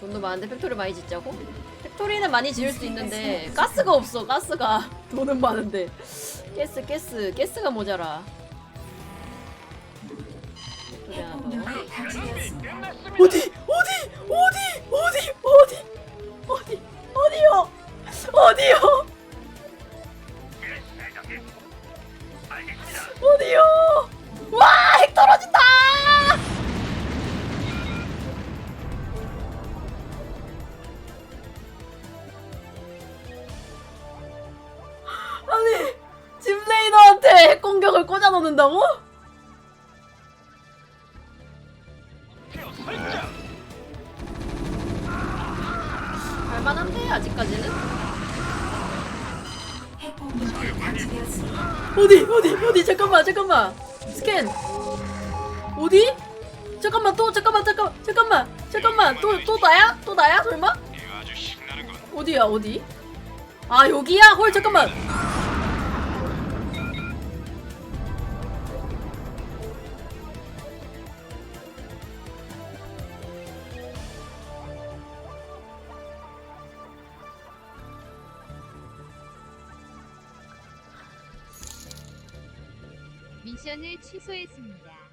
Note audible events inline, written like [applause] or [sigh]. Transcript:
돈도 많은데 팩토리 많이 짓자고? 팩토리는 많이 지을 수 있는데 가스가 없어 가스가. [laughs] 돈은 많은데. 가스 가스 가스가 모자라. 감지되었습니다. 어디 어디 어디 어디 어디 어디 어디요? 어디요? 어디 공격을 꽂아 놓는다고? 할만한데 아직까지는? 어디 어디 어디 잠깐만 잠깐만 스캔 어디? 잠깐만 또 잠깐만 잠깐 잠깐만 잠깐만 또 또 나야? 또 나야 설마? 어디야 어디? 아 여기야? 헐 잠깐만 미션을 취소했습니다.